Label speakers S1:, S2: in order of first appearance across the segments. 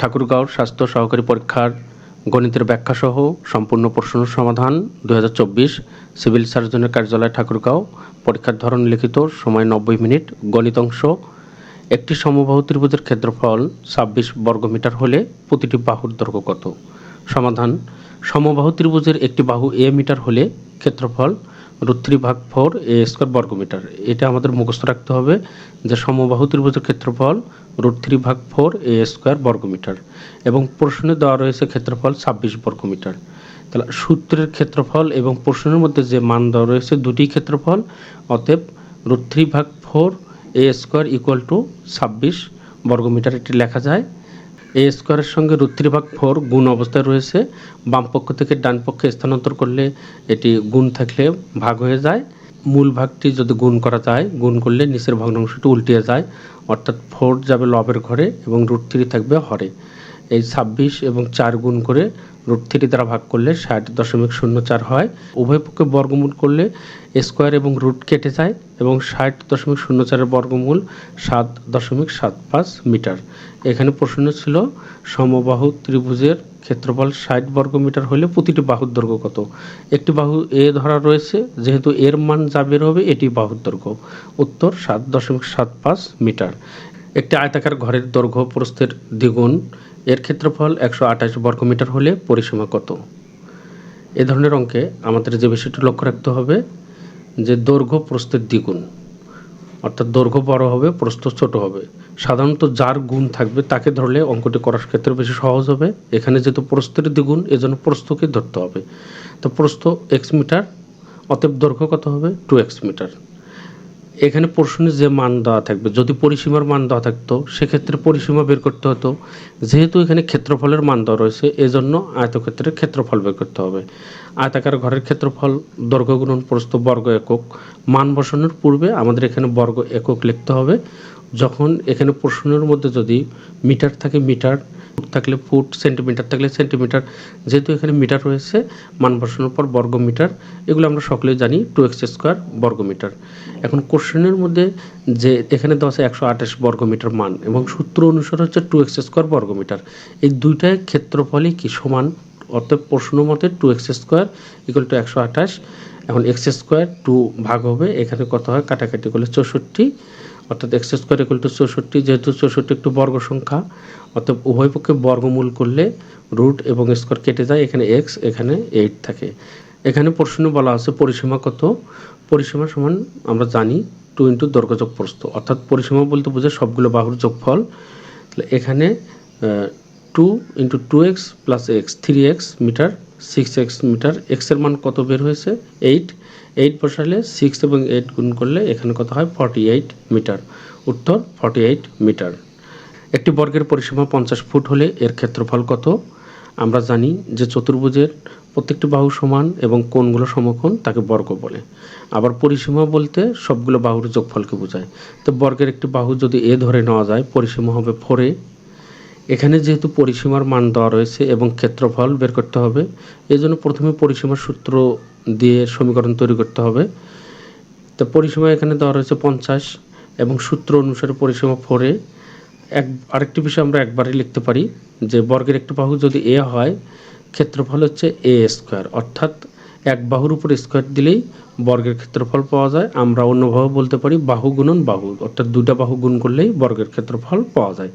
S1: ঠাকুরগাঁওর স্বাস্থ্য সহকারী পরীক্ষার গণিতের ব্যাখ্যাসহ সম্পূর্ণ প্রশ্ন সমাধান দু হাজার চব্বিশ সিভিল সার্জনের কার্যালয় ঠাকুরগাঁও। পরীক্ষার ধরন লিখিত, সময় নব্বই মিনিট, গণিত অংশ। একটি সমবাহু ত্রিভুজের ক্ষেত্রফল ছাব্বিশ বর্গমিটার হলে প্রতিটি বাহুর দৈর্ঘ্য কত? সমাধান, সমবাহু ত্রিভুজের একটি বাহু এ মিটার হলে ক্ষেত্রফল রুট থ্রি ভাগ ফোর এ স্কোয়ার বর্গমিটার। এটা আমাদের মুখস্থ রাখতে হবে যে সমবাহু ত্রিভুজের ক্ষেত্রফল রুট থ্রি ভাগ ফোর এ স্কোয়ার বর্গমিটার এবং প্রশ্নে দেওয়া রয়েছে ক্ষেত্রফল ছাব্বিশ বর্গমিটার। তাহলে সূত্রের ক্ষেত্রফল এবং প্রশ্নের মধ্যে যে মান দেওয়া রয়েছে দুটি ক্ষেত্রফল, অতএব রুট থ্রি ভাগ four a square equal to ছাব্বিশ বর্গমিটার। এটি লেখা যায় এ স্কোয়ারের সঙ্গে রুট ফোর গুণ অবস্থায় রয়েছে। বাম পক্ষ থেকে ডান পক্ষে স্থানান্তর করলে এটি গুণ থাকলে ভাগ হয়ে যায়। মূল ভাগটি যদি গুণ করা যায়, গুণ করলে নিচের ভগ্নাংশটি উল্টিয়ে যায়। অর্থাৎ ফোর যাবে লবের ঘরে এবং রুট থ্রি থাকবে হরে। এই ছাব্বিশ এবং চার গুণ করে রুট থ্রি দ্বারা ভাগ করলে ষাট দশমিক শূন্য চার হয়। উভয় পক্ষে বর্গমূল করলে স্কোয়ার এবং রুট কেটে যায় এবং ষাট দশমিক শূন্য চারের বর্গমূল সাত দশমিক সাত পাঁচ মিটার। এখানে প্রশ্ন ছিল, সমবাহু ত্রিভুজের ক্ষেত্রফল ষাট বর্গমিটার হলে প্রতিটি বাহুর দৈর্ঘ্য কত? একটি বাহু এ ধরা রয়েছে, যেহেতু এর মান যা বের হবে এটি বাহুর দৈর্ঘ্য। উত্তর, সাত দশমিক সাত পাঁচ মিটার। একটি আয়তাকার ঘরের দৈর্ঘ্য প্রস্থের দ্বিগুণ। এর ক্ষেত্রফল একশো আঠাশ বর্গমিটার হলে পরিসীমা কত? এ ধরনের অঙ্কে আমাদের যে বিষয়টি লক্ষ্য রাখতে হবে, যে দৈর্ঘ্য প্রস্থের দ্বিগুণ, অর্থাৎ দৈর্ঘ্য বড় হবে, প্রস্থ ছোট হবে। সাধারণত যার গুণ থাকবে তাকে ধরলে অঙ্কটি করার ক্ষেত্রে বেশি সহজ হবে। এখানে যেহেতু প্রস্থের দ্বিগুণ, এজন্য প্রস্থকে ধরতে হবে। তো প্রস্থ এক্স মিটার, অতএব দৈর্ঘ্য কত হবে? Two x meter. এখানে প্রশ্নে যে মান দেওয়া থাকবে, যদি পরিসীমার মান দেওয়া থাকতো, সেক্ষেত্রে পরিসীমা বের করতে হতো। যেহেতু এখানে ক্ষেত্রফলের মান দেওয়া রয়েছে, এজন্য আয়তক্ষেত্রের ক্ষেত্রফল বের করতে হবে। আয়তাকার ঘরের ক্ষেত্রফল দৈর্ঘ্য গুণন প্রস্থ বর্গ একক। মান বসানোর পূর্বে আমাদের এখানে বর্গ একক লিখতে হবে। যখন এখানে প্রশ্নের মধ্যে যদি মিটার থাকে মিটার থাকলে ফুট, সেন্টিমিটার থাকলে সেন্টিমিটার। যেহেতু এখানে মিটার রয়েছে, মান বসানোর পর বর্গ মিটার এগুলো আমরা সকলেই জানি টু এক্স স্কোয়ার বর্গ মিটার এখন কোশ্চেনের মধ্যে যে এখানে দেওয়া আছে একশো আঠাশ বর্গ মিটার মান, এবং সূত্র অনুসারে হচ্ছে টু এক্স স্কোয়ার বর্গ মিটার এই দুইটাই ক্ষেত্রফলই কি সমান? অর্থাৎ প্রশ্ন মতে two x square equal to একশো আঠাশ, এখন এক্স স্কোয়ার টু ভাগ হবে, এখানে কত হয়? কাটাকাটি করলে চৌষট্টি। অর্থাৎ এক্স স্কোয়ার ইকুয়াল টু চৌষট্টি, যেহেতু চৌষট্টি একটু বর্গ সংখ্যা অর্থাৎ উভয় পক্ষে বর্গমূল করলে রুট এবং স্কোয়ার কেটে যায়, এখানে এক্স এখানে এইট থাকে। এখানে প্রশ্ন বলা আছে পরিসীমা কত? পরিসীমা সমান আমরা জানি টু ইন্টু দৈর্ঘ্যযোগ প্রস্থ। অর্থাৎ পরিসীমা বলতে বোঝায় সবগুলো বাহুর যোগফল। এখানে two into two x plus x three x meter six x meter এক্সের মান কত বের হয়েছে? এইট এইট বসালে সিক্স এবং এইট গুণ করলে এখানে কত হয়? Forty eight meter. উত্তর ফর্টি এইট মিটার। একটি বর্গের পরিসীমা পঞ্চাশ ফুট হলে এর ক্ষেত্রফল কত? আমরা জানি যে চতুর্ভুজের প্রত্যেকটি বাহু সমান এবং কোণগুলো সমকোণ তাকে বর্গ বলে। আবার পরিসীমা বলতে সবগুলো বাহুর যোগফলকে বোঝায়। তো বর্গের একটি বাহু যদি এ ধরে নেওয়া যায়, পরিসীমা হবে ফোরে এখানে যেহেতু পরিসীমার মান দেওয়া রয়েছে এবং ক্ষেত্রফল বের করতে হবে এই জন্য প্রথমে পরিসীমার সূত্র দিয়ে সমীকরণ তৈরি করতে হবে। তো পরিসীমা এখানে দেওয়া রয়েছে পঞ্চাশ এবং সূত্র অনুসারে পরিসীমা ফোরে এক, আরেকটি বিষয় আমরা একবারই লিখতে পারি যে বর্গের একটি বাহু যদি এ হয়, ক্ষেত্রফল হচ্ছে এ স্কোয়ার অর্থাৎ এক বাহুর উপর স্কোয়ার দিলেই বর্গের ক্ষেত্রফল পাওয়া যায়। আমরা অন্যভাবে বলতে পারি বাহু গুণন বাহু, অর্থাৎ দুটা বাহু গুণ করলেই বর্গের ক্ষেত্রফল পাওয়া যায়।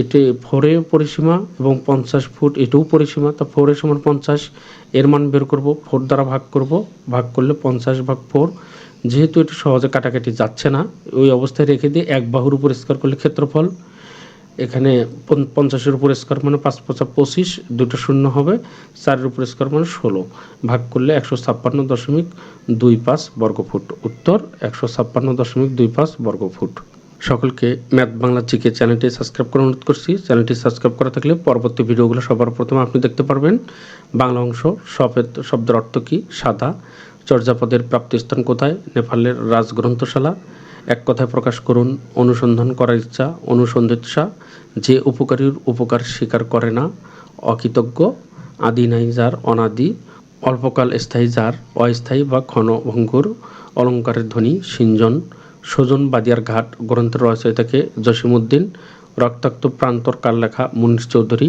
S1: এটি ফোরে পরিসীমা এবং পঞ্চাশ ফুট এটাও পরিসীমা। তা ফোরের সমান পঞ্চাশ, এর মান বের করব ফোর দ্বারা ভাগ করব, ভাগ করলে পঞ্চাশ ভাগ ফোর যেহেতু এটি সহজে কাটাকাটি যাচ্ছে না, ওই অবস্থায় রেখে দিয়ে এক বাহুর উপর স্কোয়ার করলে ক্ষেত্রফল। এখানে পঞ্চাশের উপর স্কোয়ার মানে পাঁচ পঁচা পঁচিশ, দুটো শূন্য হবে, চারের উপর স্কোয়ার মানে ষোলো। ভাগ করলে একশো ছাপ্পান্ন দশমিক দুই পাঁচ বর্গফুট। উত্তর, একশো ছাপ্পান্ন দশমিক দুই পাঁচ বর্গফুট। সকলকে ম্যাথ বাংলা জিকে চ্যানেলটি সাবস্ক্রাইব করে অনুরোধ করছি। চ্যানেলটি সাবস্ক্রাইব করা থাকলে পরবর্তী ভিডিওগুলো সবার প্রথমে আপনি দেখতে পারবেন। বাংলা অংশ সফেদ শব্দের অর্থ কী? সাদা। চর্যাপদের প্রাপ্তিস্থান কোথায়? নেপালের রাজগ্রন্থশালা। এক কথায় প্রকাশ করুন, অনুসন্ধান করার ইচ্ছা, অনুসন্ধিৎসা। যে উপকারীর উপকার স্বীকার করে না, অকৃতজ্ঞ, আদি নাই যার অনাদি। অল্পকাল স্থায়ী যার, অস্থায়ী বা ক্ষণভঙ্গুর অলঙ্কারের ধ্বনি, সিঞ্জন। সজন বাদিয়ার ঘাট গ্রন্থের রচয়িতাকে জসিমউদ্দিন, রক্তাক্ত প্রান্তর কার লেখা মুনিশ চৌধুরী,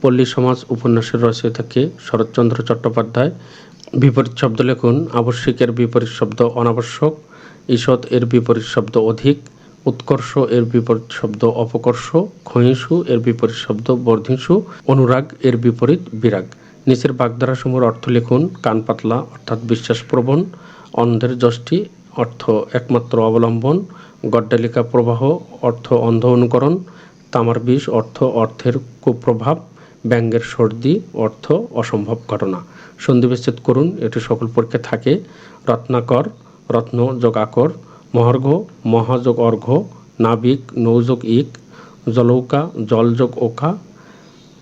S1: পল্লী সমাজ উপন্যাসের রচয়িতাকে শরৎচন্দ্র চট্টোপাধ্যায়। বিপরীত শব্দ লেখুন, আবশ্যিকের বিপরীত শব্দ অনাবশ্যক, ঈষৎ এর বিপরীত শব্দ অধিক, উৎকর্ষ এর বিপরীত শব্দ অপকর্ষ, ক্ষয়িষ্ণু এর বিপরীত শব্দ বর্ধিষ্ণু, অনুরাগ এর বিপরীত বিরাগ। নিচের বাগধারাসমূহের অর্থ লিখুন, কান পাতলা, অর্থাৎ বিশ্বাসপ্রবণ অন্ধের যষ্টি অর্থ একমাত্র অবলম্বন, গড্ডালিকা প্রবাহ, অর্থ অন্ধ অনুকরণ, তামার বিষ, অর্থ অর্থের কুপ্রভাব, ব্যাঙ্গের সর্দি, অর্থ অসম্ভব ঘটনা। সন্ধিবিচ্ছেদ করুন, এটি সকল পরীক্ষা থাকে। রত্নাকর, রত্ন যোগ আকর, মহার্ঘ মহাযোগ অর্ঘ, নাবিক নৌযোগ ইক, জলৌকা জলযোগ ওকা,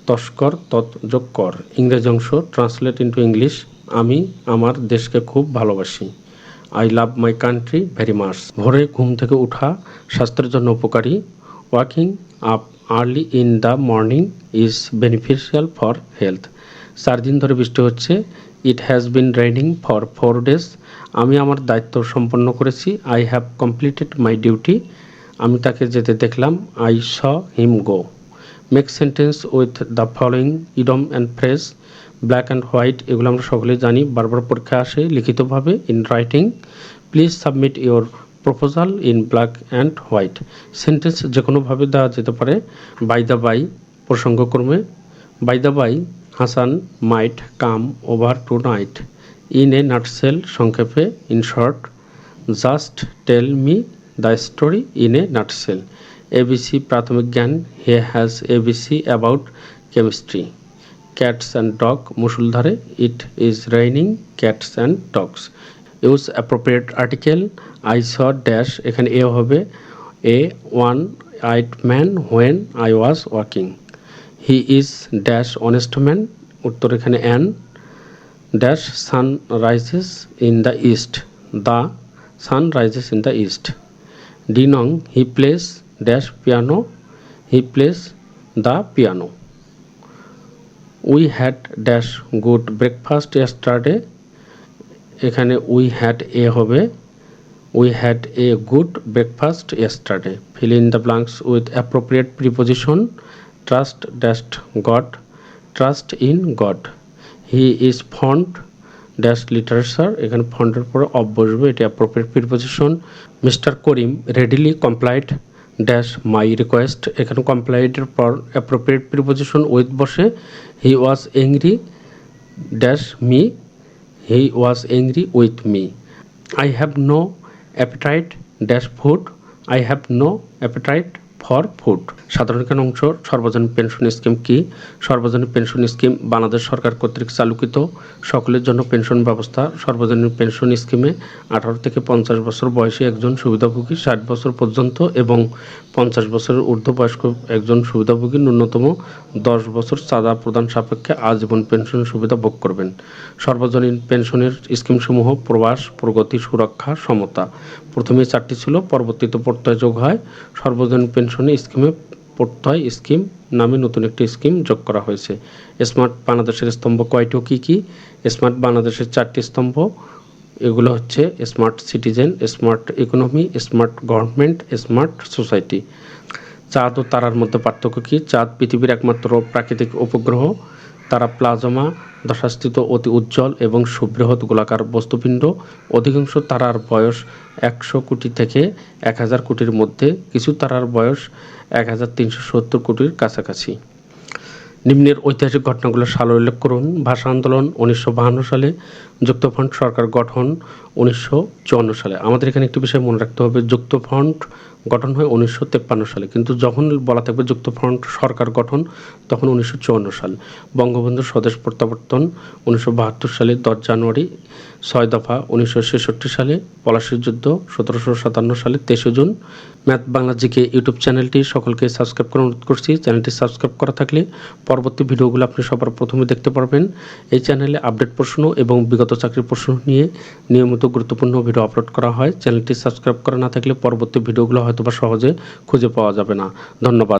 S1: তস্কর তৎযোগ কর। ইংরেজি অংশ ট্রান্সলেট ইন্টু ইংলিশ আমি আমার দেশকে খুব ভালোবাসি। I love my country very much. ভোরে ঘুম থেকে ওঠা স্বাস্থ্যের জন্য উপকারী। Walking up early in the morning is beneficial for health. চার দিন ধরে বৃষ্টি হচ্ছে। It has been raining for four days. আমি আমার দায়িত্ব সম্পন্ন করেছি। I have completed my duty. আমি তাকে যেতে দেখলাম। I saw him go. Make sentence with the following idiom and phrase black and white এগুলো আমরা সকলেই জানি। বারবার পরীক্ষা আসে, লিখিতভাবে in writing please submit your proposal in black and white sentence যে কোনোভাবে দেওয়া যেতে পারে by the by প্রসঙ্গক্রমে। By the by Hasan might come over tonight in a nutshell সংক্ষেপে in short just tell me the story in a nutshell ABC প্রাথমিক জ্ঞান he has ABC about chemistry cats and dog মুসুলধারে it is raining cats and dogs use appropriate article I saw dash এখানে a হবে a one eyed man when I was walking he is dash honest man উত্তর এখানে an dash sun rises in the east the sun rises in the east D নং he plays dash piano he plays the piano we had dash good breakfast yesterday. এখানে we had a হবে। We had a good breakfast yesterday fill in the blanks with appropriate preposition trust dashed God trust in God he is fond dash literature এখানে ফন্ডের পরে of বসবে এটি appropriate preposition mister Karim readily complied dash my request এখানে কমপ্লাইডের পর appropriate preposition with বসে he was angry dash me he was angry with me I have no appetite dash food I have no appetite for food. সাধারণ জ্ঞান অংশ সর্বজনীন pension scheme কি? সর্বজনীন পেনশন স্কিম বাংলাদেশ সরকার কর্তৃক চালুকৃত। সকলের জন্য পেনশন ব্যবস্থা। সর্বজনীন পেনশন স্কিমে আঠারো থেকে পঞ্চাশ বছর বয়সী একজন সুবিধাভোগী ষাট বছর পর্যন্ত এবং পঞ্চাশ বছরের ঊর্ধ্ববয়স্ক একজন সুবিধাভোগী ন্যূনতম দশ বছর চাঁদা প্রদান সাপেক্ষে আজীবন পেনশন সুবিধা ভোগ করবেন। সর্বজনীন পেনশনের স্কিমসমূহ প্রবাস, প্রগতি, সুরক্ষা, সমতা। প্রথমে চারটি ছিল। পরবর্তীতে প্রত্যয় যোগ হয়। সর্বজনীন পেনশনে স্কিমে হয়। স্কিম নামে নতুন একটি স্কিম যোগ করা হয়েছে। স্মার্ট বাংলাদেশের স্তম্ভ কয়টি ও কী কী? স্মার্ট বাংলাদেশের চারটি স্তম্ভ। এগুলো হচ্ছে smart citizen smart economy smart government smart society চাঁদ ও তারার মধ্যে পার্থক্য কী? চাঁদ পৃথিবীর একমাত্র প্রাকৃতিক উপগ্রহ। তারা প্লাজমা, দশাস্থিত অতি উজ্জ্বল এবং সুবৃহৎ গোলাকার বস্তুপিণ্ড। অধিকাংশ তারার বয়স একশো কোটি থেকে এক হাজার কোটির মধ্যে, কিছু তারার বয়স এক হাজার তিনশো সত্তর কোটির কাছাকাছি। নিম্নের ঐতিহাসিক ঘটনাগুলো সাল উল্লেখ করুন। ভাষা আন্দোলন উনিশশো বাহান্ন সালে, যুক্তফ্রন্ট সরকার গঠন উনিশশো চুয়ান্ন সালে। আমাদের এখানে একটি বিষয় মনে রাখতে হবে, যুক্তফ্রন্ট গঠন হয় উনিশশো তেপ্পান্ন সালে। কিন্তু যখন বলা থাকবে যুক্তফ্রন্ট সরকার গঠন, তখন উনিশশো চুয়ান্ন সাল। বঙ্গবন্ধু স্বদেশ প্রত্যাবর্তন উনিশশো বাহাত্তর সালে, দশ জানুয়ারি ছয় দফা, উনিশশো ছেষট্টি সালে পলাশির যুদ্ধ সতেরোশো সাতান্ন সালে, তেইশে June. Math Bangla GK YouTube চ্যানেলটি সকলকে সাবস্ক্রাইব করার অনুরোধ করছি। চ্যানেলটি সাবস্ক্রাইব করা থাকলে পরবর্তী ভিডিওগুলো আপনি সবার প্রথমে দেখতে পারবেন। এই চ্যানেলে আপডেট প্রশ্ন এবং বিগত চাকরির প্রশ্ন নিয়ে নিয়মিত গুরুত্বপূর্ণ ভিডিও আপলোড করা হয়। চ্যানেলটি সাবস্ক্রাইব করা না থাকলে পরবর্তী ভিডিওগুলো হয়তোবা সহজে খুঁজে পাওয়া যাবে না। ধন্যবাদ।